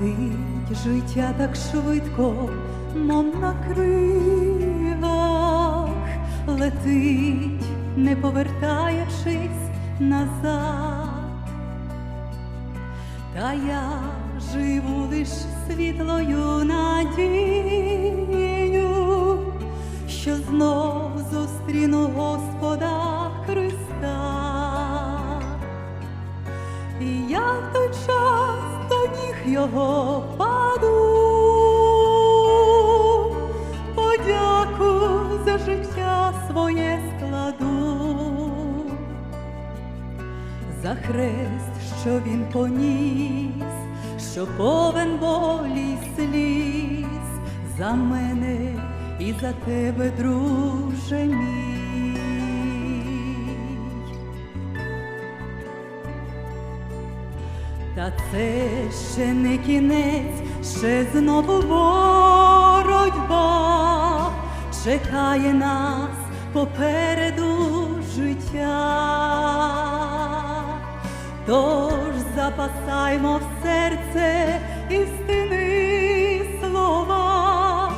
Летить життя так швидко, мов на крилах, летить, не повертаючись назад. Та я живу лиш світлою надією, що знов зустріну Господа Христа. І я в той час його паду, подяку за життя своє складу, за хрест, що він поніс, що повен болі сліз, за мене і за тебе, друже мій. Та це ще не кінець, ще знову боротьба чекає нас попереду життя. Тож запасаймо в серце істини слова,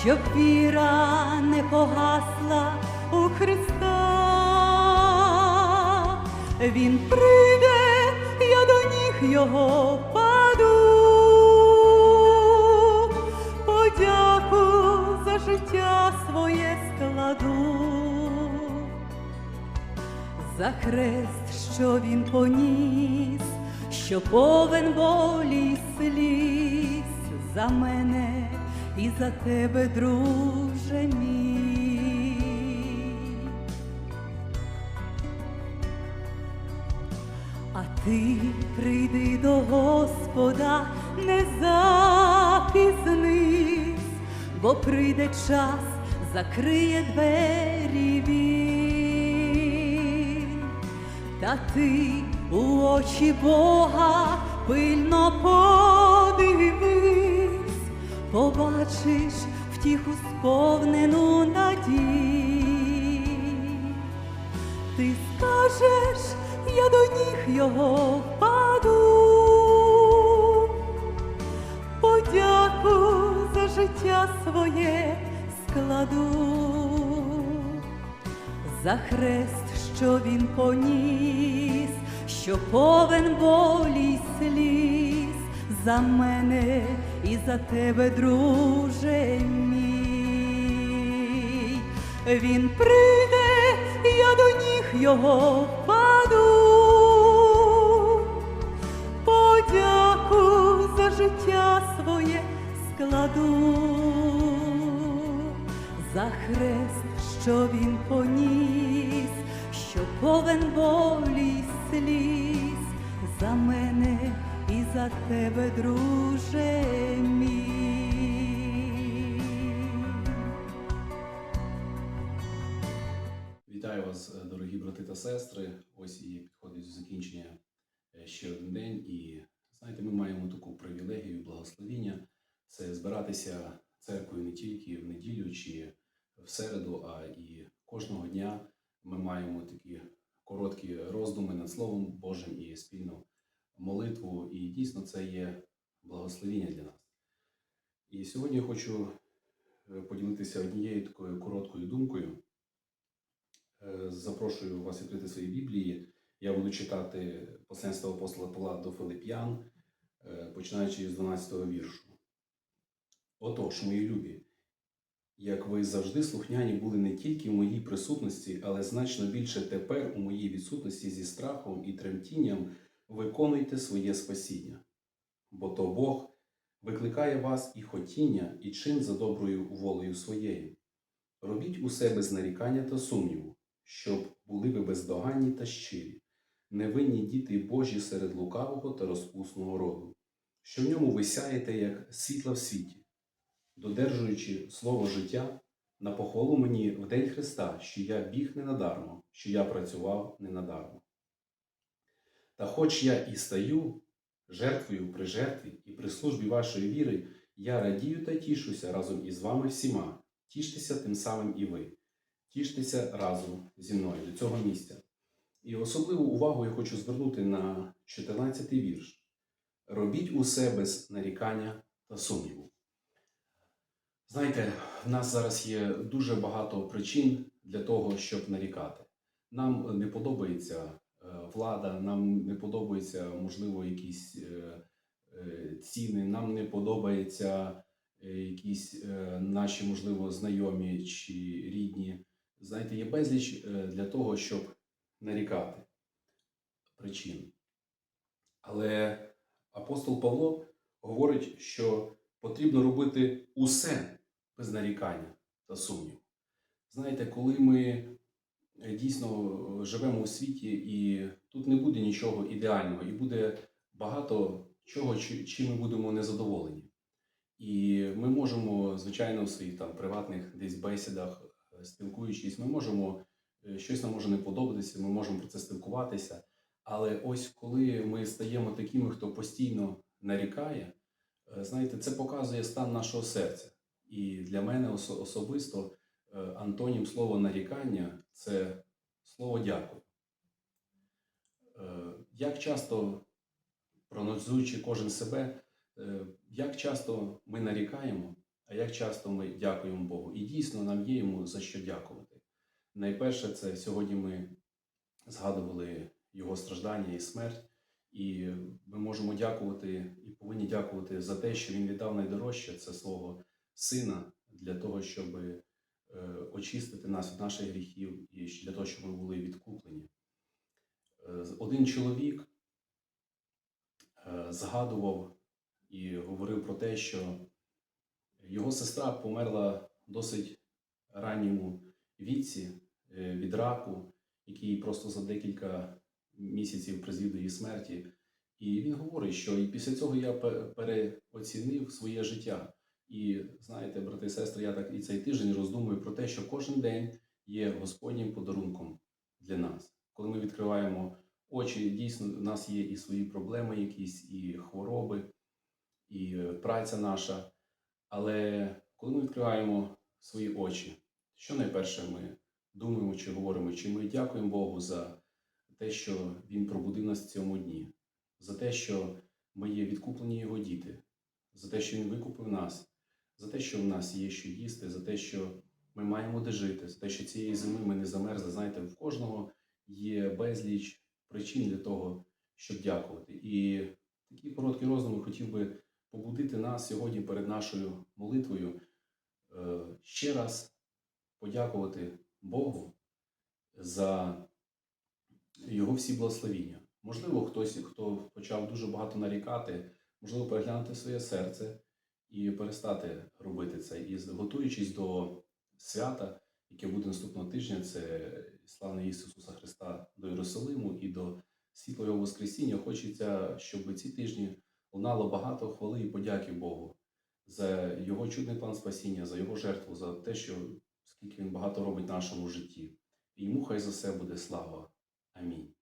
щоб віра не погасла у Христа. Він прийде, його паду, подяку за життя своє складу, за хрест, що він поніс, що повен болі сліз за мене і за тебе, друже мій. Ти прийди до Господа, не запізнись, бо прийде час, закриє двері він. Та ти у очі Бога пильно подивись, побачиш втіху сповнену надій. Ти скажеш, я до ніг його паду, подяку за життя своє складу, за хрест, що він поніс, що повен болі сліз. За мене і за тебе, друже мій. Він прийде, я до ніг його життя своє складу, за хрест, що він поніс, що повен болі сліз за мене і за тебе, друже мій. Вітаю вас, дорогі брати та сестри. Ось і підходить до закінчення е, ще один день. І знаєте, ми маємо таку привілегію, благословіння це збиратися церквою не тільки в неділю чи в середу, а і кожного дня ми маємо такі короткі роздуми над Словом Божим і спільну молитву. І дійсно це є благословіння для нас. І сьогодні я хочу е, поділитися однією такою короткою думкою. Е, Запрошую вас відкрити свої Біблії. Я буду читати посланство апостола Павла до Филип'ян, е, починаючи з 12 віршу. Отож, мої любі, як ви завжди слухняні були не тільки в моїй присутності, але значно більше тепер у моїй відсутності зі страхом і тремтінням виконуйте своє спасіння. Бо то Бог викликає вас і хотіння, і чин за доброю волею своєю. Робіть усе без нарікання та сумніву, щоб були ви бездоганні та щирі, невинні діти Божі серед лукавого та розпусного роду, що в ньому ви сяєте, як світла в світі, додержуючи слово життя на похвалу мені в день Христа, що я біг не що я працював не. Та хоч я і стаю жертвою при жертві і при службі вашої віри, я радію та тішуся разом із вами всіма. Тіштеся тим самим і ви. Тіштеся разом зі мною до цього місця. І особливу увагу я хочу звернути на 14-й вірш. робіть усе без нарікання та сумніву. Знаєте, в нас зараз є дуже багато причин для того, щоб нарікати. Нам не подобається е, влада, нам не подобаються, можливо, якісь е, е, ціни, нам не подобаються якісь наші, можливо, знайомі чи рідні. Знаєте, є безліч для того, щоб нарікати причин. Але апостол Павло говорить, що потрібно робити усе без нарікання та сумніву. Знаєте, коли ми е, дійсно живемо у світі, і тут не буде нічого ідеального, і буде багато чого, чим ми будемо незадоволені. І ми можемо, звичайно, в своїх там приватних десь бесідах, е, спілкуючись, ми можемо е, щось нам може не подобатися, ми можемо про це спілкуватися. Але ось коли ми стаємо такими, хто постійно нарікає, е, знаєте, це показує стан нашого серця. І для мене особисто е, антонім слова нарікання це слово дякую. Е, Як часто, проаналізуючи кожен себе, е, як часто ми нарікаємо, а як часто ми дякуємо Богу. І дійсно нам є йому за що дякувати. Найперше, це сьогодні ми згадували його страждання і смерть, і ми можемо дякувати і повинні дякувати за те, що він віддав найдорожче це свого сина для того, щоб е, очистити нас від наших гріхів і для того, щоб ми були відкуплені. Е, Один чоловік е, згадував і говорив про те, що його сестра померла досить ранньому віці від раку, який просто за декілька місяців призвів до її смерті. І він говорить, що і після цього я переоцінив своє життя. І знаєте, брати і сестри, я так і цей тиждень роздумую про те, що кожен день є Господнім подарунком для нас. Коли ми відкриваємо очі, дійсно, в нас є і свої проблеми, якісь, і хвороби, і е, праця наша. Але коли ми відкриваємо свої очі, що найперше ми думаємо чи говоримо, чи ми дякуємо Богу за те, що Він пробудив нас в цьому дні, за те, що ми є відкуплені Його діти, за те, що Він викупив нас, за те, що в нас є що їсти, за те, що ми маємо де жити, за те, що цієї зими ми не замерзли. Знаєте, в кожного є безліч причин для того, щоб дякувати. І такі короткі роздуми хотів би побудити нас сьогодні перед нашою молитвою е, ще раз подякувати Богу за його всі благословіння. Можливо, хтось, хто почав дуже багато нарікати, можливо, переглянути своє серце і перестати робити це. І готуючись до свята, яке буде наступного тижня, це Ісус Ісуса Христа до Єрусалиму і до Його Воскресіння, хочеться, щоб ці тижні лунало багато хвали і подяки Богу за Його чудний план спасіння, за Його жертву, за те, що скільки Він багато робить в нашому житті. І йому хай за все буде слава. Амінь.